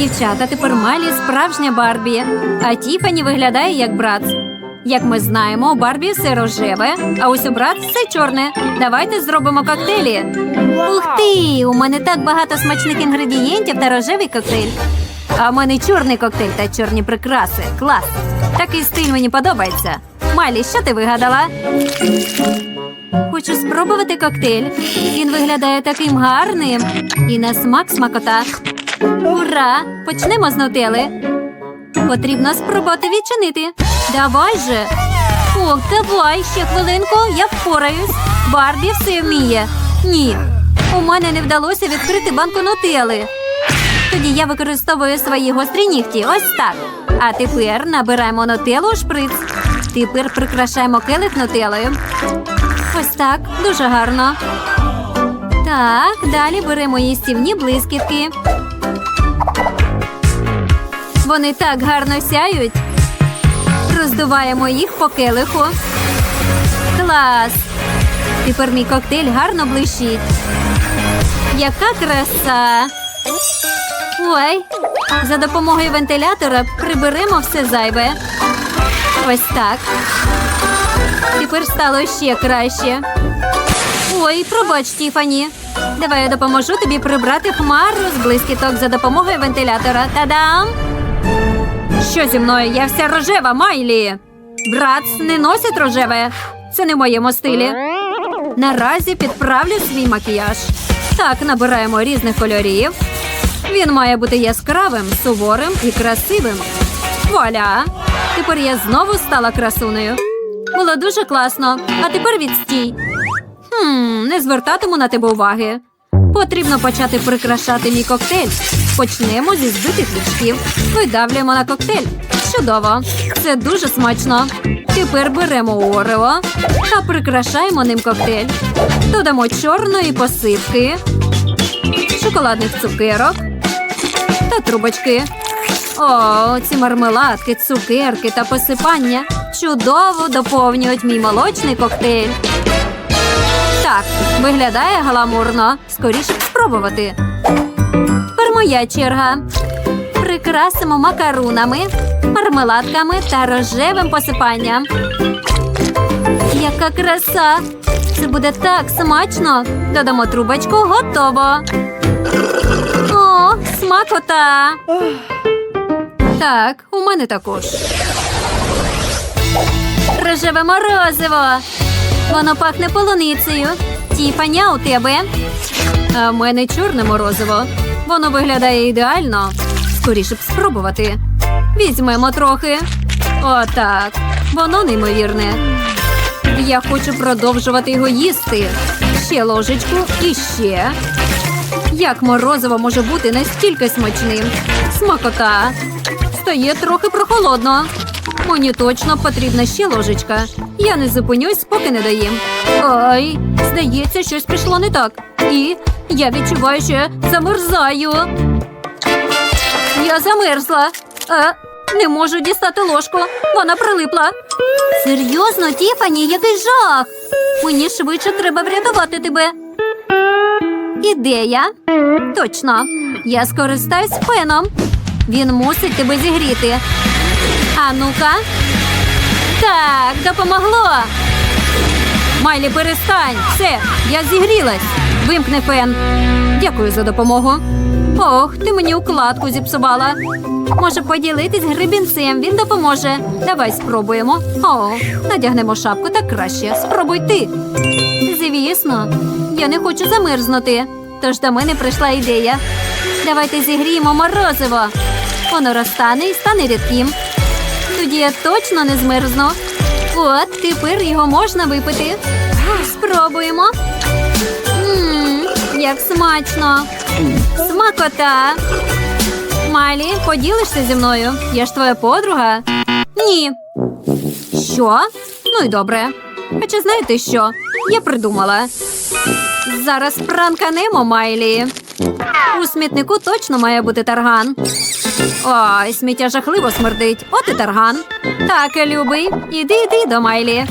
Дівчата, тепер Малі справжня Барбі, а Тіфані виглядає як брат. Як ми знаємо, у Барбі все рожеве, а ось у брат все чорне. Давайте зробимо коктейлі. Ух ти! У мене так багато смачних інгредієнтів та рожевий коктейль. А в мене чорний коктейль та чорні прикраси. Клас! Такий стиль мені подобається. Малі, що ти вигадала? Хочу спробувати коктейль. Він виглядає таким гарним. І на смак смакота. Ура! Почнемо з нутели. Потрібно спробувати відчинити. Давай же. Ох, давай ще хвилинку, я впораюсь. Барбі все вміє. Ні. У мене не вдалося відкрити банку нутели. Тоді я використовую свої гострі нігті. Ось так. А тепер набираємо нутелу у шприц. Тепер прикрашаємо келих нутелою. Ось так, дуже гарно. Так, далі беремо їстівні блискітки. Вони так гарно сяють. Роздуваємо їх по келиху. Клас! Тепер мій коктейль гарно блищить. Яка краса! Ой, за допомогою вентилятора приберемо все зайве. Ось так. Тепер стало ще краще. Ой, пробач, Тіфані. Давай я допоможу тобі прибрати хмару з блискіток за допомогою вентилятора. Та-дам! Що зі мною? Я вся рожева, Майлі. Брат не носить рожеве. Це не в моєму стилі. Наразі підправлю свій макіяж. Так, набираємо різних кольорів. Він має бути яскравим, суворим і красивим. Вуаля! Тепер я знову стала красунею. Було дуже класно. А тепер відстій. Хм, не звертатиму на тебе уваги. Потрібно почати прикрашати мій коктейль. Почнемо зі збитих лічків. Видавлюємо на коктейль. Чудово. Це дуже смачно. Тепер беремо орео та прикрашаємо ним коктейль. Додамо чорної посипки, шоколадних цукерок та трубочки. О, ці мармеладки, цукерки та посипання чудово доповнюють мій молочний коктейль. Так, виглядає гламурно. Скоріше спробувати. Тепер моя черга. Прикрасимо макарунами, мармеладками та рожевим посипанням. Яка краса! Це буде так смачно. Додамо трубочку, готово. О, смакота. Так, у мене також. Рожеве морозиво. Воно пахне полуницею. Тіфаня у тебе. А в мене чорне морозиво. Воно виглядає ідеально. Скоріше б спробувати. Візьмемо трохи. Отак. Воно неймовірне. Я хочу продовжувати його їсти. Ще ложечку і ще. Як морозиво може бути настільки смачним? Смакота. Стає трохи прохолодно. Мені точно потрібна ще ложечка. Я не зупинюсь, поки не доїм. Ой, здається, щось пішло не так. І я відчуваю, що я замерзаю. Я замерзла. Е, не можу дістати ложку. Вона прилипла. Серйозно, Тіфані, який жах. Мені швидше треба врятувати тебе. Ідея. Точно. Я скористаюсь феном. Він мусить тебе зігріти. А ну-ка. Так, допомогло. Майлі, перестань. Все, я зігрілась. Вимкни фен. Дякую за допомогу. Ох, ти мені укладку зіпсувала. Може поділитись грибінцем, він допоможе. Давай спробуємо. О, надягнемо шапку так краще. Спробуй ти. Звісно, я не хочу замерзнути. Тож до мене прийшла ідея. Давайте зігріємо морозиво. Воно розтане і стане рідким. Тоді я точно не змерзну. От, тепер його можна випити. Спробуємо. Мм, як смачно. Смакота. Малі, поділишся зі мною? Я ж твоя подруга. Ні. Що? Ну й добре. Хоча знаєте що? Я придумала. Зараз пранканемо Майлі. У смітнику точно має бути тарган. Ой, сміття жахливо смердить. От і тарган. Так, любий, іди, іди до Майлі.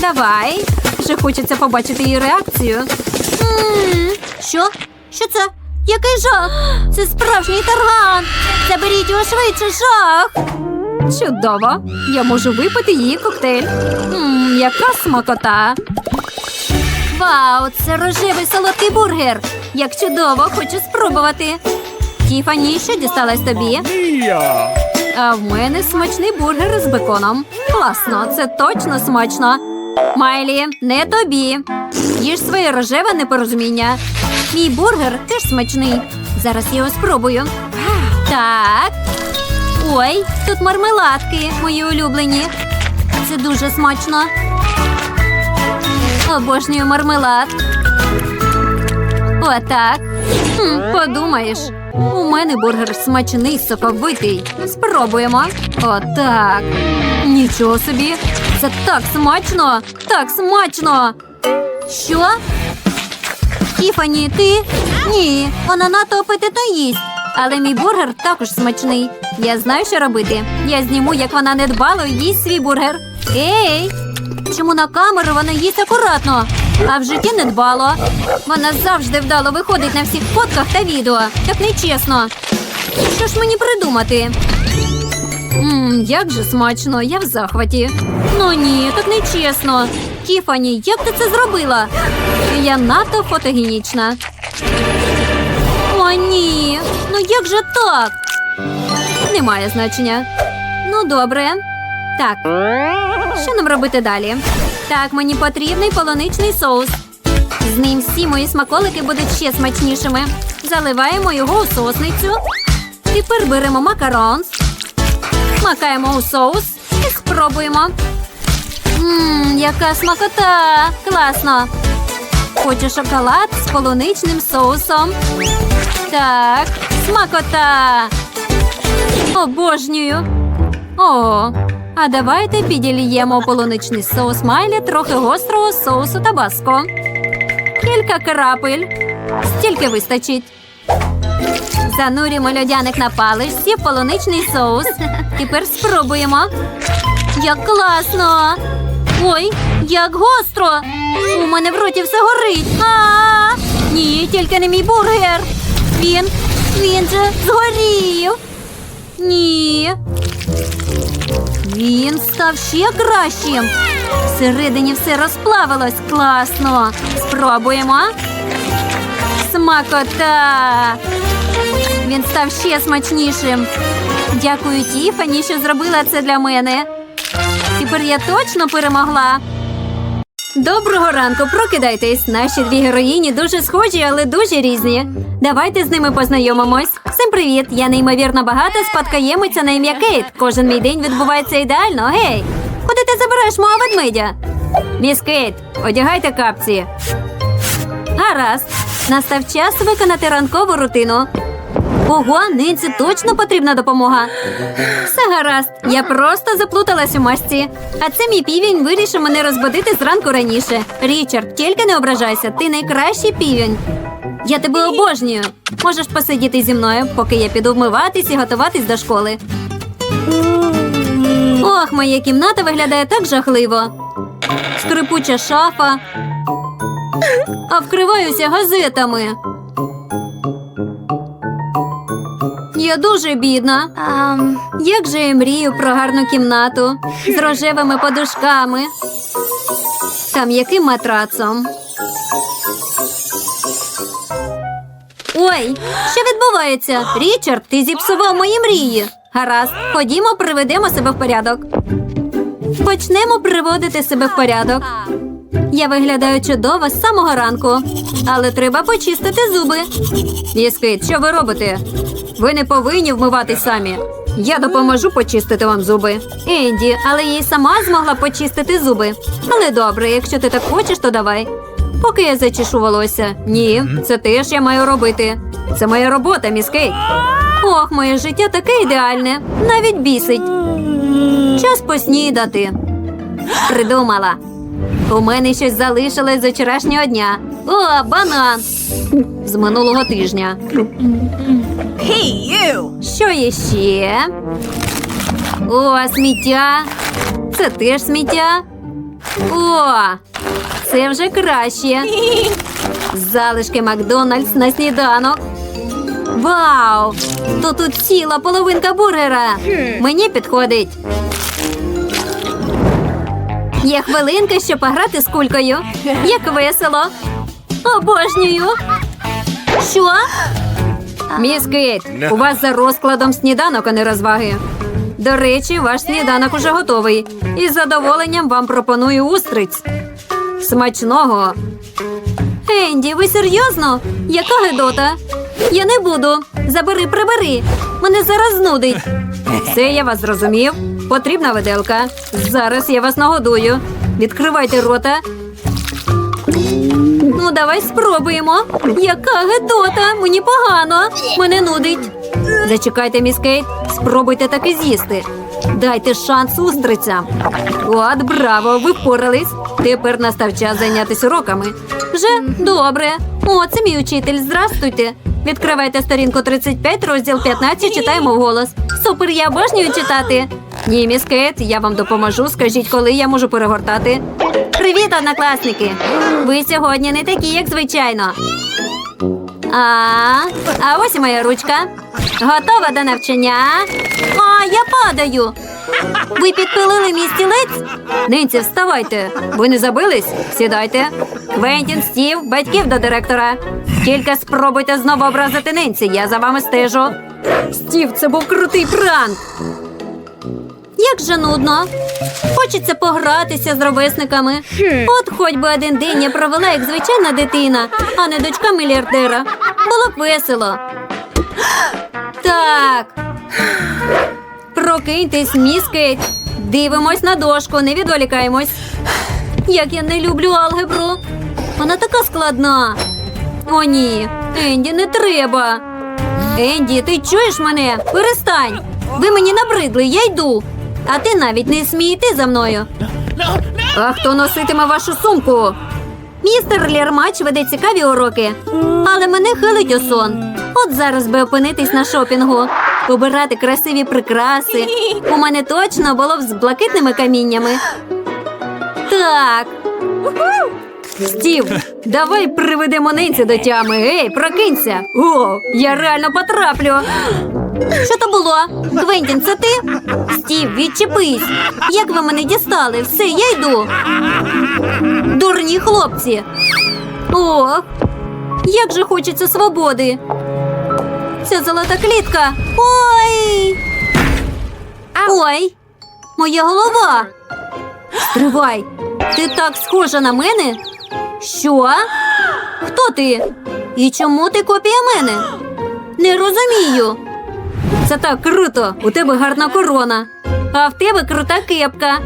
Давай. Вже хочеться побачити її реакцію. М, Що? Що це? Який жах! Це справжній тарган! Заберіть його швидше, жах! Чудово! Я можу випити її коктейль. Ммм, яка смакота! Вау, це рожевий солодкий бургер! Як чудово, хочу спробувати. Тіфані, що дісталась тобі? А в мене смачний бургер з беконом. Класно, це точно смачно. Майлі, не тобі. Їж своє рожеве непорозуміння. Мій бургер теж смачний. Зараз я його спробую. Так. Ой, тут мармеладки, мої улюблені. Це дуже смачно. Обожнюю мармелад. Отак. Хм, подумаєш. У мене бургер смачний, соковитий. Спробуємо. Отак. Нічого собі. Це так смачно. Так смачно. Що? Тіфані, ти? Ні, вона надто апетитно їсть. Але мій бургер також смачний. Я знаю, що робити. Я зніму, як вона недбало їсть свій бургер. Ей! Чому на камеру вона їсть акуратно, а в житті не дбало. Вона завжди вдало виходить на всіх фотках та відео. Так нечесно. Що ж мені придумати? Ммм, як же смачно, я в захваті. Ну ні, так нечесно. Тіфані, як ти це зробила? Я надто фотогенічна. О, ні. Ну як же так? Немає значення. Ну, добре. Так, що нам робити далі? Так, мені потрібний полуничний соус. З ним всі мої смаколики будуть ще смачнішими. Заливаємо його у сосницю. Тепер беремо макарон, макаємо у соус і спробуємо. Ммм, яка смакота! Класно! Хочу шоколад з полуничним соусом. Так, смакота! Обожнюю. О, а давайте піділіємо полуничний соус Майлі трохи гострого соусу табаско. Кілька крапель. Стільки вистачить. Занурюємо льодяник на паличці в полуничний соус. Тепер спробуємо. Як класно! Ой, як гостро! У мене в роті все горить. А-а-а! Ні, тільки не мій бургер. Він, він же згорів. Ні. Він став ще кращим. Всередині все розплавилось класно. Спробуємо. Смакота. Він став ще смачнішим. Дякую Тіфані, що зробила це для мене. Тепер я точно перемогла. Доброго ранку, прокидайтесь. Наші дві героїні дуже схожі, але дуже різні. Давайте з ними познайомимось. Всім привіт! Я неймовірно багата спадкоємиця на ім'я Кейт. Кожен мій день відбувається ідеально. Гей! Куди ти забереш мого ведмедя? Міс Кейт, одягайте капці. Гаразд. Настав час виконати ранкову рутину. Ого, Нинці точно потрібна допомога. Все гаразд, я просто заплуталась у масці. А це мій півень вирішив мене розбудити зранку раніше. Річард, тільки не ображайся, ти найкращий півень. Я тебе обожнюю. Можеш посидіти зі мною, поки я піду вмиватись і готуватись до школи. Ох, моя кімната виглядає так жахливо. Скрипуча шафа. А вкриваюся газетами. Я дуже бідна. Як же я мрію про гарну кімнату з рожевими подушками та м'яким матрацом. Ой, що відбувається? Річард, ти зіпсував мої мрії. Гаразд, ходімо, приведемо себе в порядок. Почнемо приводити себе в порядок. Я виглядаю чудово з самого ранку, але треба почистити зуби. Міскит, що ви робите? Ви не повинні вмивати самі. Я допоможу почистити вам зуби. Енді, але я й сама змогла почистити зуби. Але добре, якщо ти так хочеш, то давай. Поки я зачешу волосся. Ні, це теж я маю робити. Це моя робота, міскейт. Ох, моє життя таке ідеальне, навіть бісить. Час поснідати. Придумала. У мене щось залишилось з вчорашнього дня. О, банан! З минулого тижня. Hey, you! Що є ще? О, сміття. Це теж сміття. О, це вже краще. Залишки Макдональдс на сніданок. Вау! То тут ціла половинка бургера. Мені підходить. Є хвилинка, щоб пограти з кулькою. Як весело. Обожнюю. Що? Міс Кейт, у вас за розкладом сніданок, а не розваги. До речі, ваш сніданок уже готовий. І з задоволенням вам пропоную устриць. Смачного. Енді, ви серйозно? Яка гедота? Я не буду. Забери, прибери. Мене зараз знудить. Все, я вас зрозумів. Потрібна виделка. Зараз я вас нагодую. Відкривайте рота. Ну, давай спробуємо. Яка гедота! Мені погано. Мене нудить. Зачекайте, міс Кейт. Спробуйте таки з'їсти. Дайте шанс устрицям. От, браво, ви впорались. Тепер настав час зайнятися уроками. Вже добре. О, це мій учитель. Здрастуйте. Відкривайте сторінку 35, розділ 15, читаємо вголос. Супер, я обожнюю читати. Ні, міс Кейт, я вам допоможу. Скажіть, коли я можу перегортати. Привіт, однокласники! Ви сьогодні не такі, як звичайно. А, а ось і моя ручка. Готова до навчання. А, я падаю. Ви підпилили мій стілець? Нинці, вставайте. Ви не забились? Сідайте. Квентін, Стів, батьків до директора. Тільки спробуйте знову образити Нинці, я за вами стежу. Стів, це був крутий пранк. Як же нудно. Хочеться погратися з ровесниками. От хоч би один день я провела як звичайна дитина, а не дочка мільярдера. Було б весело. Так. Прокиньтесь, міс Дивимось на дошку, не відволікаємось. Як я не люблю алгебру. Вона така складна. О, ні, Енді, не треба. Енді, ти чуєш мене? Перестань. Ви мені набридли, я йду. А ти навіть не смій йти за мною. А хто носитиме вашу сумку? Містер Лєрмач веде цікаві уроки, але мене хилить у сон. От зараз би опинитись на шопінгу, обирати красиві прикраси. У мене точно було б з блакитними каміннями. Так. Стів, давай приведемо нинці до тями. Ей, прокинься. О, я реально потраплю. Що то було? Квентін, це ти? Стів, відчепись. Як ви мене дістали? Все, я йду. Дурні хлопці. Ох, як же хочеться свободи. Ця золота клітка. Ой. Ой, моя голова. Стривай. Ти так схожа на мене? Що? Хто ти? І чому ти копія мене? Не розумію. Це так круто. У тебе гарна корона. А в тебе крута кепка.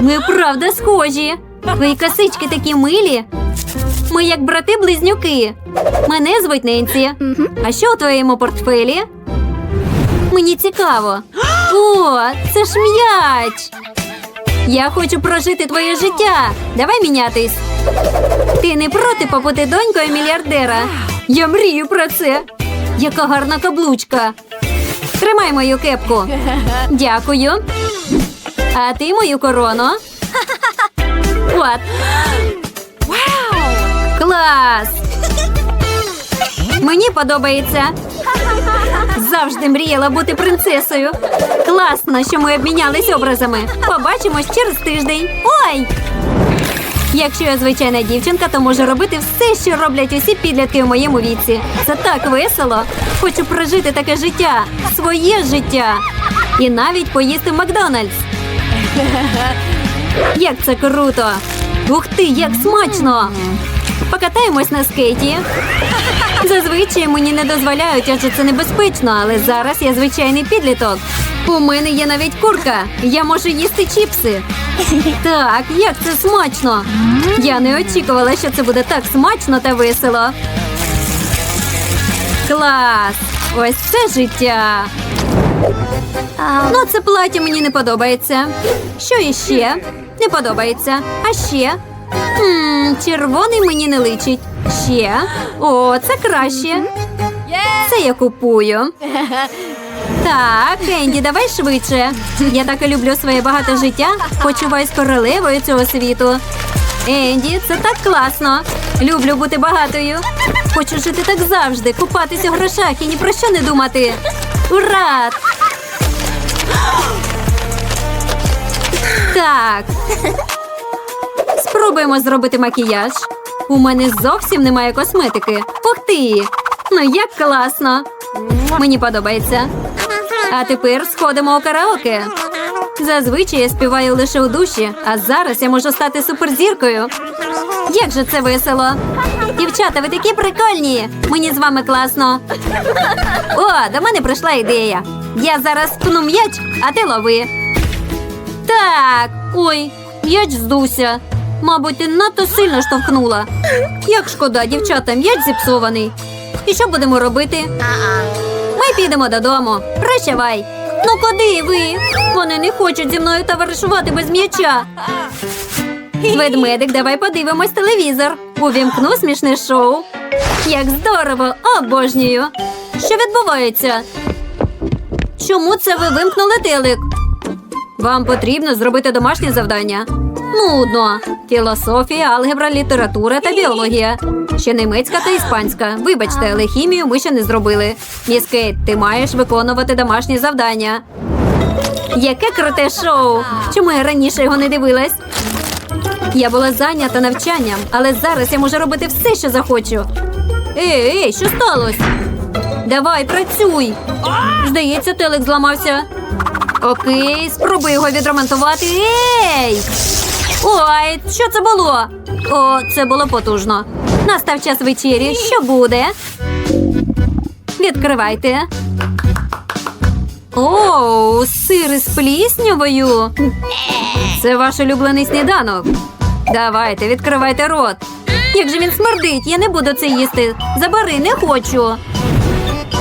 Ми правда схожі. Твої косички такі милі. Ми як брати-близнюки. Мене звуть Ненсі. А що у твоєму портфелі? Мені цікаво. О, це ж м'яч. Я хочу прожити твоє життя. Давай мінятись. Ти не проти побути донькою мільярдера? Я мрію про це. Яка гарна каблучка. Тримай мою кепку. Дякую. А ти мою корону. От. Клас! Мені подобається. Завжди мріяла бути принцесою. Класно, що ми обмінялись образами. Побачимось через тиждень. Ой! Якщо я звичайна дівчинка, то можу робити все, що роблять усі підлітки у моєму віці. Це так весело. Хочу прожити таке життя, своє життя. І навіть поїсти Макдональдс. Як це круто! Ух ти, як смачно! Покатаємось на скейті. Зазвичай мені не дозволяють, адже це небезпечно, але зараз я звичайний підліток. У мене є навіть курка. Я можу їсти чіпси. Так, як це смачно! Я не очікувала, що це буде так смачно та весело. Клас! Ось це життя. Ну, це плаття мені не подобається. Що іще? Не подобається. А ще? Хм, червоний мені не личить. Ще. О, це краще. Це я купую. Так, Енді, давай швидше. Я так і люблю своє багате життя. Почуваюсь королевою цього світу. Енді, це так класно. Люблю бути багатою. Хочу жити так завжди, купатися в грошах і ні про що не думати. Ура! Так. Спробуємо зробити макіяж. У мене зовсім немає косметики. Ух ти! Ну як класно! Мені подобається. А тепер сходимо у караоке. Зазвичай я співаю лише у душі, а зараз я можу стати суперзіркою. Як же це весело! Дівчата, ви такі прикольні! Мені з вами класно. О, до мене прийшла ідея. Я зараз пну м'яч, а ти лови. Так, ой, м'яч здувся. Мабуть, ти надто сильно штовхнула. Як шкода, дівчата, м'яч зіпсований. І що будемо робити? Ми підемо додому. Прощавай. Ну куди ви? Вони не хочуть зі мною товаришувати без м'яча. Ведмедик, давай подивимось телевізор. Увімкну смішне шоу. Як здорово! Обожнюю! Що відбувається? Чому це ви вимкнули телек? Вам потрібно зробити домашнє завдання. Нудно. Філософія, алгебра, література та біологія. Ще німецька та іспанська. Вибачте, але хімію ми ще не зробили. Міс Кейт, ти маєш виконувати домашні завдання. Яке круте шоу! Чому я раніше його не дивилась? Я була зайнята навчанням, але зараз я можу робити все, що захочу. Ей, ей, що сталося? Давай, працюй. Здається, телек зламався. Окей, спробуй його відремонтувати. Ей! Ой, що це було? О, це було потужно. Настав час вечері. Що буде? Відкривайте. О, сир із пліснявою. Це ваш улюблений сніданок. Давайте, відкривайте рот. Як же він смердить, я не буду це їсти. Забери, не хочу.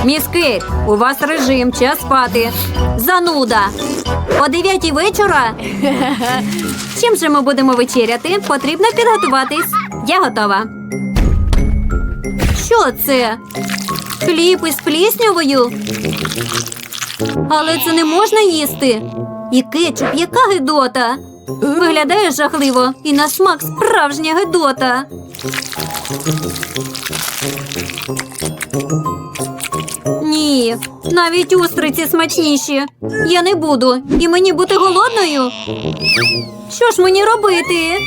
Міс Кейт, у вас режим, час спати. Зануда. О дев'ятій вечора. Чим же ми будемо вечеряти? Потрібно підготуватись. Я готова. Що це? Хліб із пліснявою? Але це не можна їсти. І кетчуп, яка гидота. Виглядає жахливо і на смак справжня гидота. Ні, навіть устриці смачніші. Я не буду. І мені бути голодною. Що ж мені робити?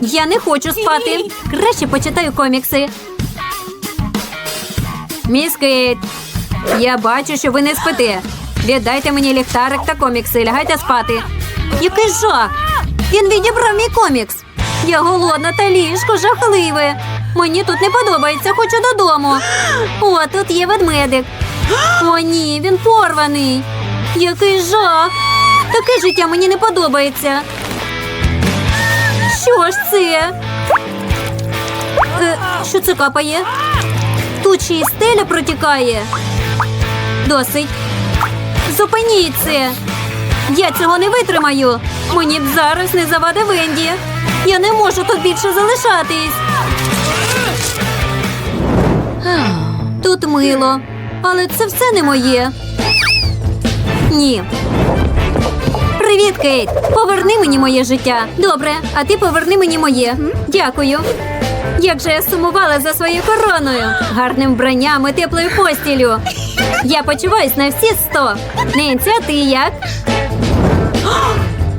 Я не хочу спати. Краще почитаю комікси. Міс Кейт, я бачу, що ви не спите. Віддайте мені ліхтарик та комікси, лягайте спати. Який жах! Він відібрав мій комікс. Я голодна та ліжко жахливе. Мені тут не подобається, хочу додому. О, тут є ведмедик. О, ні, він порваний. Який жах! Таке життя мені не подобається. Що ж це? Е, що це капає? Тут й стеля протікає. Досить. Зупиніть це. Я цього не витримаю. Мені б зараз не завадив Венді. Я не можу тут більше залишатись. Тут мило, але це все не моє. Ні. Привіт, Кейт. Поверни мені моє життя. Добре, а ти поверни мені моє. Дякую. Як же я сумувала за своєю короною, гарним вбранням і теплою постілю. Я почуваюсь на всі сто. Ненці, ти як?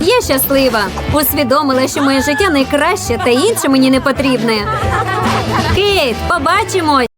Я щаслива. Усвідомила, що моє життя найкраще та інше мені не потрібне. Кейт, побачимось!